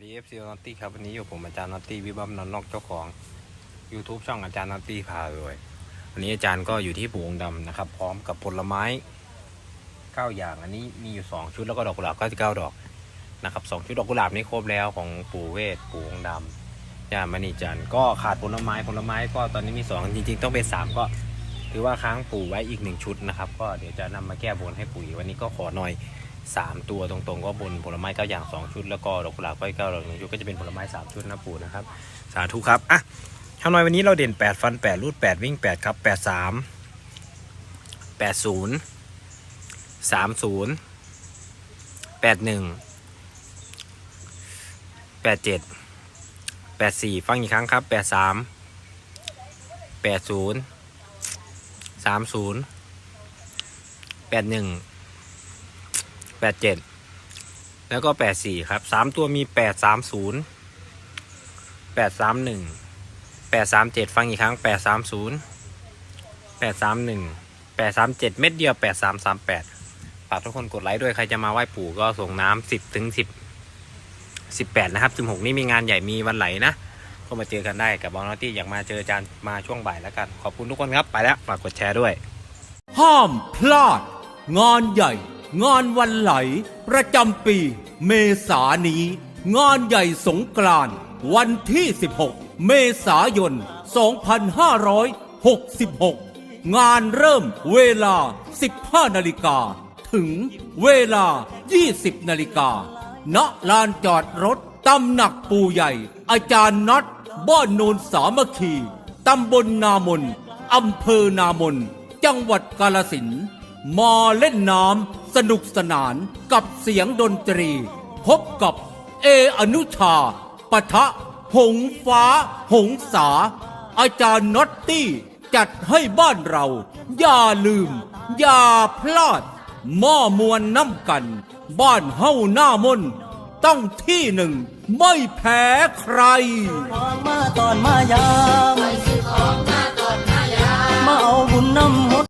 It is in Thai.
สดีเอฟซีนอตตี้ครับวันนี้อยู่ผมอาจารย์นอตตี้วิบัมนอนนอกเจ้าของ YouTube ช่องอาจารย์นอตตี้พาเลยวันนี้อาจารย์ก็อยู่ที่ปูงค์ดำนะครับ พร้อมกับผลไม้เก้าอย่างอันนี้มีอยู่สองชุดแล้วก็ดอกกุหลาบเก้าสิบเก้าดอกนะครับสองชุดดอกกุหลาบนี่ครบแล้วของปู่เวทปู่องดำย่ามณีจันทร์ก็ขาดผลไม้ผลไม้ก็ตอนนี้มีสองจริง ๆ ต้องเป็นสามก็ ถือว่าค้างปู่ไว้อีกหนึ่งชุดนะครับ ก็เดี๋ยวจะนำมาแก้บนให้ปู่วันนี้ก็ขอหน่อย 3 ตัวตรงๆ ก็บนผลไม้9อย่าง 2 ชุด แล้วก็ดอกกุหลาบก้อยเก้าดอกหนึ่งชุดก็จะเป็นผลไม้ 3 ชุดนะปู่นะครับ สาธุครับอะชาวน้อยวันนี้เราเด่น 8 ฟัน 8 รูด 8 วิ่ง 8 ครับ 8 3 8 0 3 0 8 1 8 7 8 4 ฟังอีกครั้งครับ 8 3 8 0 3 0 8 1 แปดเจ็ดแล้วก็แปดสี่ครับสามตัวมีแปดสามศูนย์แปดสามหนึ่งแปดสามเจ็ดฟังอีกครั้งแปดสามศูนย์แปดสามหนึ่งแปดสามเจ็ดเม็ดเดียวแปดสามสามแปดฝากทุกคนกดไลค์ด้วยใครจะมาไหว้ปู่ก็ส่งน้ำสิบถึงสิบสิบแปดนะครับสิบหกนี่มีงานใหญ่มีวันไหลนะ ก็มาเจอกันได้กับบองนอตี้อยากมาเจออาจารย์มาช่วงบ่ายแล้วกัน ขอบคุณทุกคนครับไปแล้วฝากกดแชร์ด้วย ห้ามพลาด งานใหญ่ งานวันไหล ประจำปี เมษานี้ งานใหญ่สงกรานต์วันที่ 16 เมษายน 2566 งานเริ่มเวลา 15 นาฬิกา ถึงเวลา 20 นาฬิกา ณ ลานจอดรถตำหนักปูใหญ่ อาจารย์น็อตบ้านโนนสามัคคี ตำบลนามน อำเภอนามน จังหวัดกาลสินมาเล่นน้ำ นุกสนานกับเสียงดนตรี พบกับเออนุชาปะทะ หงฟ้า หงสาอาจารย์น็อตตี้ จัดให้บ้านเรา อย่าลืม อย่าพลาดหม้อมวลน้ำกัน บ้านเฮ้าหน้ามนต้องที่หนึ่ง ไม่แพ้ใครของมาตอนมายามมาเอาบุญนำหด